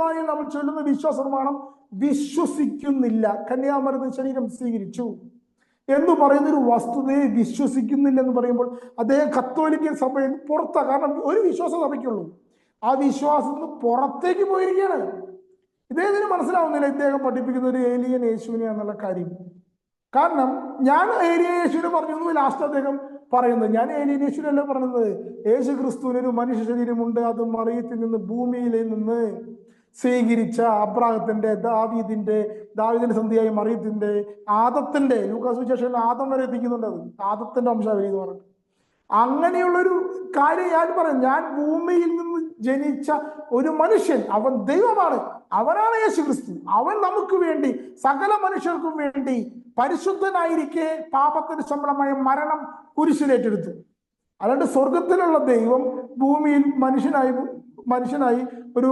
കുർബാനയിൽ നമ്മൾ ചൊല്ലുന്ന വിശ്വാസ നിർമ്മാണം വിശ്വസിക്കുന്നില്ല. കന്യാമരുന്ന് ശരീരം സ്വീകരിച്ചു. എന്ന് പറയുന്ന ഒരു വസ്തുതയെ വിശ്വസിക്കുന്നില്ല എന്ന് പറയുമ്പോൾ അദ്ദേഹം കത്തോലിക്കൻ സഭയിൽ പുറത്താ. കാരണം ഒരു വിശ്വാസ സഭയ്ക്കുള്ളൂ. ആ വിശ്വാസത്തിൽ നിന്ന് പുറത്തേക്ക് പോയിരിക്കുകയാണ്. ഇദ്ദേഹത്തിന് മനസ്സിലാവുന്നില്ല ഇദ്ദേഹം പഠിപ്പിക്കുന്ന ഒരു ഏലിയൻ യേശുവിനെ എന്നുള്ള കാര്യം. കാരണം ഞാൻ ഏലിയൻ യേശുവിനെ പറഞ്ഞു ലാസ്റ്റ് അദ്ദേഹം പറയുന്നത് ഞാൻ ഏലിയൻ യേശുവിനല്ല പറഞ്ഞത്? യേശു ക്രിസ്തുവിനൊരു മനുഷ്യ ശരീരമുണ്ട്. അത് മറിയത്തിൽ നിന്ന് ഭൂമിയിൽ നിന്ന്. സ്വീകരിച്ച അബ്രാഹത്തിന്റെ ദാവീദിന്റെ ദാവീദിന്റെ സന്ധിയായി മറിയത്തിന്റെ ആദത്തിന്റെ ലൂക്കാസുവിശേഷം ആദം വരെ എത്തിക്കുന്നുണ്ട് അത്. ആദത്തിന്റെ വംശാവലി എന്ന് പറഞ്ഞിട്ട്. അങ്ങനെയുള്ളൊരു കാര്യം ഞാൻ പറയും. ഞാൻ ഭൂമിയിൽ നിന്ന് ജനിച്ച ഒരു മനുഷ്യൻ അവൻ ദൈവമാണ്. അവനാണ് യേശു ക്രിസ്തു അവൻ നമുക്ക് വേണ്ടി സകല മനുഷ്യർക്കും വേണ്ടി പരിശുദ്ധനായിരിക്കെ പാപത്തിന് ശമ്പളമായ മരണം കുരിശിലേറ്റെടുത്തു അല്ലാണ്ട് സ്വർഗത്തിലുള്ള ദൈവം ഭൂമിയിൽ മനുഷ്യനായി മനുഷ്യനായി ഒരു